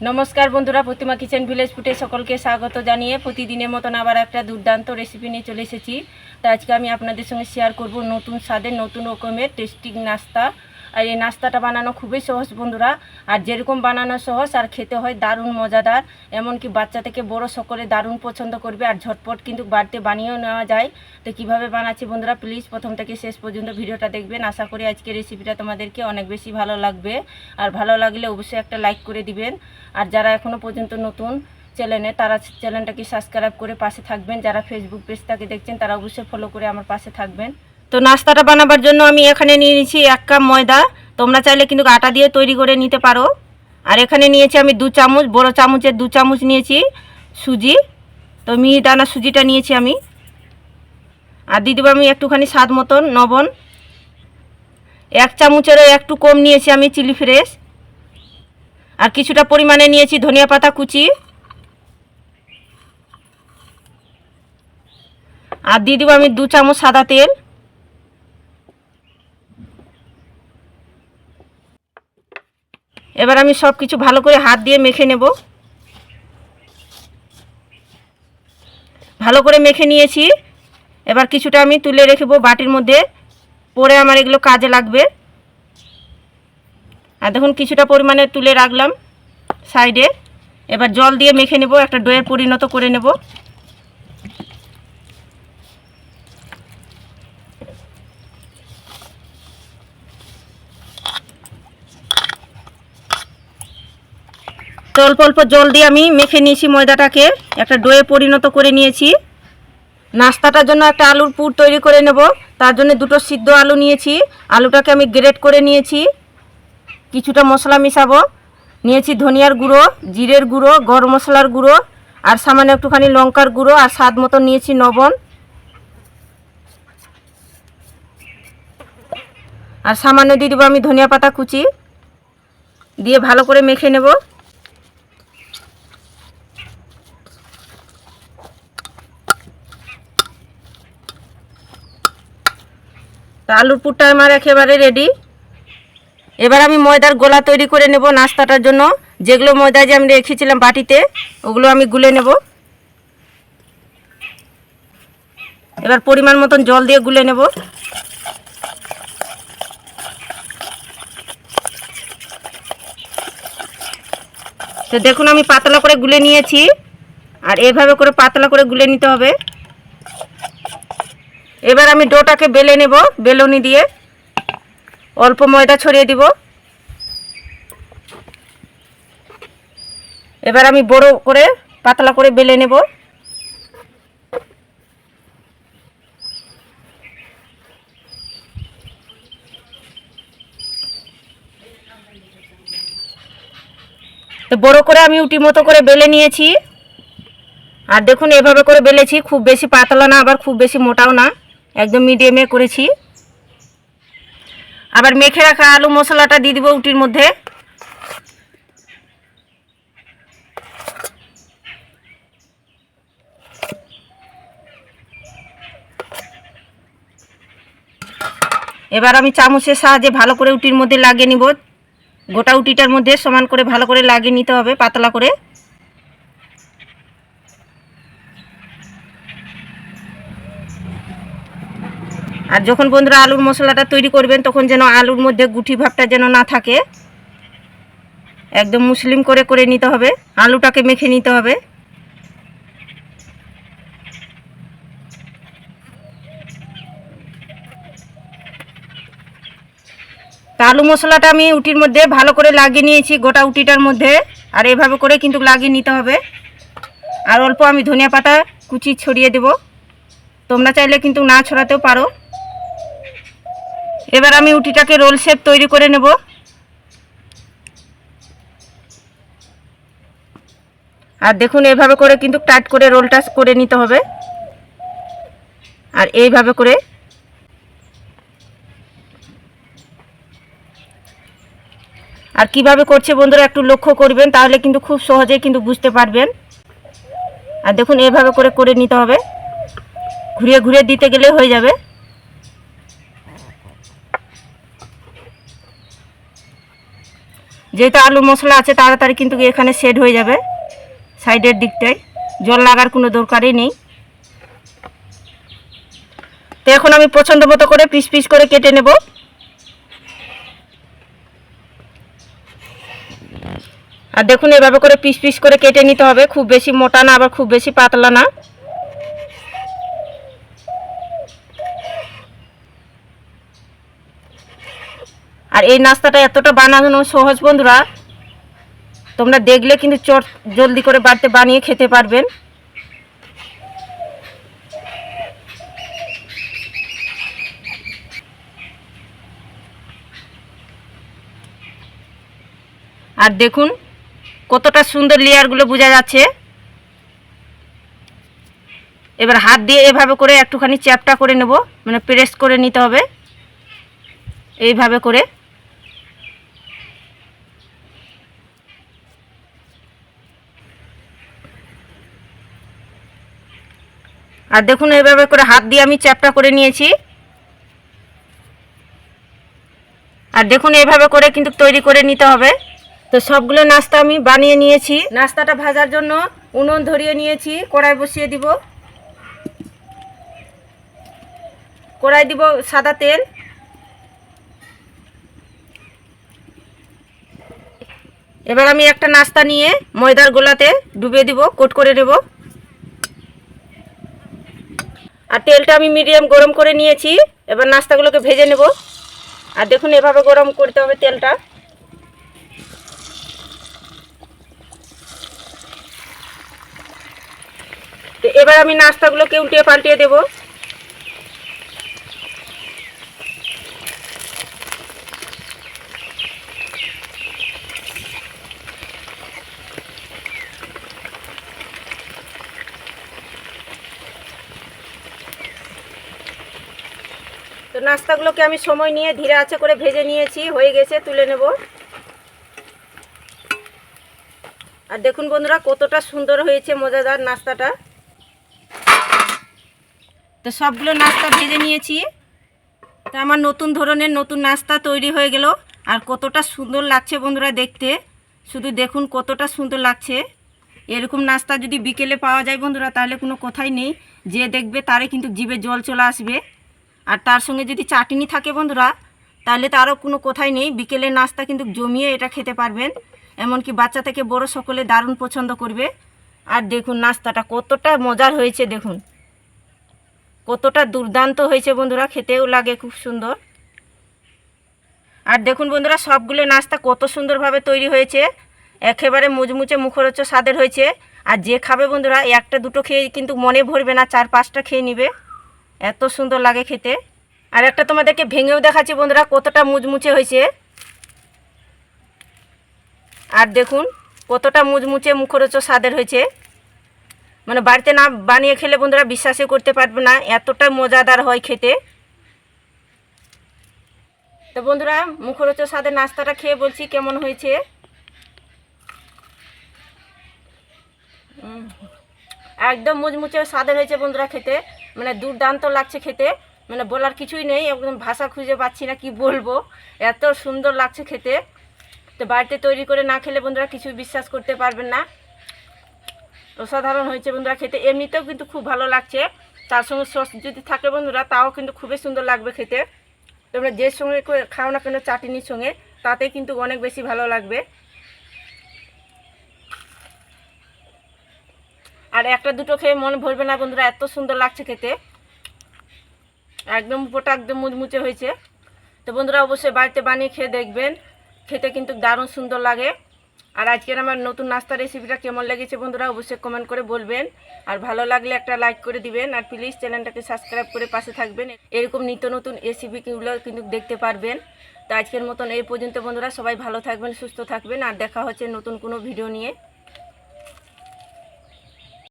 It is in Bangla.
নমস্কার বন্ধুরা, প্রতিমা কিচেন ভিলেজ ফুটে সকলকে স্বাগত জানিয়ে প্রতিদিনের মতন আবার একটা দুর্দান্ত রেসিপি নিয়ে চলে এসেছি। তা আজকে আমি আপনাদের সঙ্গে শেয়ার করব নতুন স্বাদের নতুন রকমের টেস্টিং নাস্তা। আর এই নাস্তাটা বানানো খুবই সহজ বন্ধুরা। আর যেরকম বানানো সহজ আর খেতে হয় দারুণ মজাদার। এমনকি বাচ্চা থেকে বড় সকলে দারুণ পছন্দ করবে আর ঝটপট কিন্তু বাড়িতে বানিয়েও নেওয়া যায়। তো কীভাবে বানাচ্ছি বন্ধুরা প্লিজ প্রথম থেকে শেষ পর্যন্ত ভিডিওটা দেখবেন। আশা করি আজকে রেসিপিটা তোমাদেরকে অনেক বেশি ভালো লাগবে। আর ভালো লাগলে অবশ্যই একটা লাইক করে দিবেন। আর যারা এখনও পর্যন্ত নতুন চ্যানেলে, তারা চ্যানেলটাকে সাবস্ক্রাইব করে পাশে থাকবেন। যারা ফেসবুক পেজটাকে দেখছেন, তারা অবশ্যই ফলো করে আমার পাশে থাকবেন। তো নাস্তাটা বানাবার জন্য আমি এখানে নিয়ে নিয়েছি এক কাপ ময়দা। তোমরা চাইলে কিন্তু আটা দিয়ে তৈরি করে নিতে পারো। আর এখানে নিয়েছি আমি দু চামচ, বড় চামচের দু চামচ নিয়েছি সুজি। তো মিহি দানা সুজিটা নিয়েছি আমি। আর দিয়ে দেবো আমি একটুখানি স্বাদ মতন লবণ। এক চামচেরও একটু কম নিয়েছি আমি চিলি ফ্রেশ। আর কিছুটা পরিমাণে নিয়েছি ধনিয়া পাতা কুচি। আর দিয়ে দেবো আমি দু চামচ সাদা তেল। এবার আমি সব কিছু ভালো করে হাত দিয়ে মেখে নেব। ভালো করে মেখে নিয়েছি। এবার কিছুটা আমি তুলে রেখেবো বাটির মধ্যে। পরে আমার এগুলো কাজে লাগবে। আর দেখুন কিছুটা পরিমাণে তুলে রাখলাম সাইডে। এবার জল দিয়ে মেখে নেব, একটা ডোয়ের পরিণত করে নেব। তো অল্প অল্প জল দিয়ে আমি মেখে নিয়েছি ময়দাটাকে। একটা ডোয়ে পরিণত করে নিয়েছি। নাস্তাটার জন্য একটা আলুর পুর তৈরি করে নেব। তার জন্য দুটো সিদ্ধ আলু নিয়েছি। আলুটাকে আমি গ্রেট করে নিয়েছি। কিছুটা মশলা মিশাবো। নিয়েছি ধনিয়ার গুঁড়ো, জিরের গুঁড়ো, গরম মশলার গুঁড়ো, আর সামান্য একটুখানি লঙ্কার গুঁড়ো, আর স্বাদ মতো নিয়েছি লবণ। আর সামান্য দিয়ে দেবো আমি ধনিয়া পাতা কুচি। দিয়ে ভালো করে মেখে নেব। তো আলুর পুরটা আমার একেবারে রেডি এবার আমি ময়দার গোলা তৈরি করে নেব নাস্তাটার জন্য। যেগুলো ময়দা যে আমি রেখেছিলাম বাটিতে, ওগুলো আমি গুলে নেব। এবার পরিমাণ মতন জল দিয়ে গুলে নেব। তো দেখুন আমি পাতলা করে গুলে নিয়েছি। আর এভাবে করে পাতলা করে গুলে নিতে হবে। এবার আমি ডোটাকে বেলে নেব, বেলুনি দিয়ে। অল্প ময়দা ছড়িয়ে দিব। এবার আমি বড় করে, পাতলা করে বেলে নেব। তো বড় করে আমি উটি মতো করে বেলে নিয়েছি। আর দেখুন, এভাবে করে বেলেছি, খুব বেশি পাতলা না, আবার খুব বেশি মোটাও না। একদম মিডিয়ামে করেছি। আবার মেখে রাখা আলু মশলাটা দিয়ে দিব উটির মধ্যে। এবার আমি চামচের সাহায্যে ভালো করে উটির মধ্যে লাগিয়ে নিব। গোটা উটিটার মধ্যে সমান করে ভালো করে লাগিয়ে নিতে হবে, পাতলা করে। আর যখন বন্ধুরা আলুর মশলাটা তৈরি করবেন, তখন যেন আলুর মধ্যে গুটি ভাবটা যেন না থাকে। একদম মুসলিম করে করে নিতে হবে। আলুটাকে মেখে নিতে হবে। তা আলু মশলাটা আমি উটির মধ্যে ভালো করে লাগিয়ে নিয়েছি, গোটা উটিটার মধ্যে। আর এভাবে করে কিন্তু লাগিয়ে নিতে হবে। আর অল্প আমি ধনিয়া পাতা কুচি ছড়িয়ে দেব। তোমরা চাইলে কিন্তু না ছড়াতেও পারো। এবার আমি উটিটাকে রোল শেপ তৈরি করে নেব। আর দেখুন, এভাবে করে কিন্তু টাইট করে রোলটা করে নিতে হবে। আর এইভাবে করে আর কীভাবে করছে বন্ধুরা একটু লক্ষ্য করবেন, তাহলে কিন্তু খুব সহজেই কিন্তু বুঝতে পারবেন। আর দেখুন, এভাবে করে করে নিতে হবে। ঘুরিয়ে ঘুরিয়ে দিতে গেলে হয়ে যাবে। যেহেতু আলু মশলা আছে, তাড়াতাড়ি কিন্তু এখানে সেট হয়ে যাবে সাইডের দিকটায়। জল লাগার কোনো দরকারই নেই। তো এখন আমি পছন্দ মতো করে পিস পিস করে কেটে নেব। আর দেখুন, এভাবে করে পিস পিস করে কেটে নিতে হবে। খুব বেশি মোটা না, আবার খুব বেশি পাতলা না। আর এই নাস্তাটা এতটা বানানো সহজ বন্ধুরা, তোমরা দেখলে কিন্তু চট জলদি করে বাড়িতে বানিয়ে খেতে পারবেন। আর দেখুন কতটা সুন্দর লেয়ারগুলো বোঝা যাচ্ছে। এবার হাত দিয়ে এভাবে করে একটুখানি চ্যাপটা করে নেব মানে প্রেস করে নিতে হবে। এইভাবে করে। আর দেখুন, এভাবে করে হাত দিয়ে আমি চ্যাপটা করে নিয়েছি। আর দেখুন এইভাবে করে কিন্তু তৈরি করে নিতে হবে। তো সবগুলো নাস্তা আমি বানিয়ে নিয়েছি। নাস্তাটা ভাজার জন্য উনুন ধরিয়ে নিয়েছি, কড়াই বসিয়ে দিব। কড়াই দিব সাদা তেল। এবার আমি একটা নাস্তা নিয়ে ময়দার গোলাতে ডুবিয়ে দিব, কোট করে নেব। আর তেলটা আমি মিডিয়াম গরম করে নিয়েছি। এবার নাস্তাগুলোকে ভেজে নেব। আর দেখুন, এভাবে গরম করতে হবে তেলটা। তো এবার আমি নাস্তাগুলোকে উল্টিয়ে পাল্টিয়ে দেবো। নাস্তাগুলোকে আমি সময় নিয়ে ধীরে আছে করে ভেজে নিয়েছি, হয়ে গেছে, তুলে নেব। আর দেখুন বন্ধুরা, কতটা সুন্দর হয়েছে, মজাদার নাস্তাটা। তো সবগুলো নাস্তা ভেজে নিয়েছি। তো আমার নতুন ধরনের নতুন নাস্তা তৈরি হয়ে গেল। আর কতটা সুন্দর লাগছে বন্ধুরা দেখতে। শুধু দেখুন কতটা সুন্দর লাগছে। এরকম নাস্তা যদি বিকেলে পাওয়া যায় বন্ধুরা, তাহলে কোনো কথাই নেই। যে দেখবে তারে কিন্তু জিভে জল চলে আসবে। আর তার সঙ্গে যদি চাটনি থাকে বন্ধুরা, তাহলে তারও কোনো কথাই নেই। বিকেলের নাস্তা কিন্তু জমিয়ে এটা খেতে পারবেন। এমনকি বাচ্চা থেকে বড় সকলে দারুণ পছন্দ করবে। আর দেখুন নাস্তাটা কতটা মজার হয়েছে, দেখুন। কতটা দুর্দান্ত হয়েছে বন্ধুরা, খেতেও লাগে খুব সুন্দর। আর দেখুন বন্ধুরা, সবগুলো নাস্তা কত সুন্দরভাবে তৈরি হয়েছে। একেবারে মুচমুচে মুখরোচ স্বাদের হয়েছে। আর যে খাবে বন্ধুরা, একটা দুটো খেয়ে কিন্তু মনে ভরবে না, চার পাঁচটা খেয়ে নিবে। এত সুন্দর লাগে খেতে। আর একটা তোমাদেরকে ভেঙেও দেখাচ্ছি বন্ধুরা, কতটা মুচমুচে হয়েছে। আর দেখুন, কতটা মুচমুচে মুখরোচ স্বাদের হয়েছে। মানে বাড়িতে না বানিয়ে খেলে বন্ধুরা বিশ্বাসই করতে পারবে না, এতটা মজাদার হয় খেতে। তো বন্ধুরা মুখরোচ স্বাদের নাস্তাটা খেয়ে বলছি কেমন হয়েছে। একদম মুচমুচে স্বাদের হয়েছে বন্ধুরা খেতে। মানে দুর্দান্ত লাগছে খেতে। মানে বলার কিছুই নেই, একদম ভাষা খুঁজে পাচ্ছি না কি বলব। এত সুন্দর লাগছে খেতে। তো বাড়িতে তৈরি করে না খেলে বন্ধুরা কিছু বিশ্বাস করতে পারবেন না। অসাধারণ হয়েছে বন্ধুরা খেতে। এমনিতেও কিন্তু খুব ভালো লাগছে। তার সঙ্গে সস যদি থাকে বন্ধুরা, তাও কিন্তু খুবই সুন্দর লাগবে খেতে। তোমরা যে সঙ্গে খাও না কেন, চাটনির সঙ্গে, তাতে কিন্তু অনেক বেশি ভালো লাগবে। আর একটা দুটো খেয়ে মন ভরবে না বন্ধুরা, এত সুন্দর লাগছে খেতে। একদম উপরটা একদম মুচমুচে হয়েছে। তো বন্ধুরা, অবশ্যই বাড়িতে বানিয়ে খেয়ে দেখবেন। খেতে কিন্তু দারুণ সুন্দর লাগে। আর আজকের আমার নতুন নাস্তা রেসিপিটা কেমন লেগেছে বন্ধুরা, অবশ্যই কমেন্ট করে বলবেন। আর ভালো লাগলে একটা লাইক করে দিবেন। আর প্লিজ চ্যানেলটাকে সাবস্ক্রাইব করে পাশে থাকবেন। এরকম নিত্য নতুন রেসিপিগুলো কিন্তু দেখতে পারবেন। তো আজকের মতন এই পর্যন্ত বন্ধুরা, সবাই ভালো থাকবেন, সুস্থ থাকবেন। আর দেখা হচ্ছে নতুন কোনো ভিডিও নিয়ে।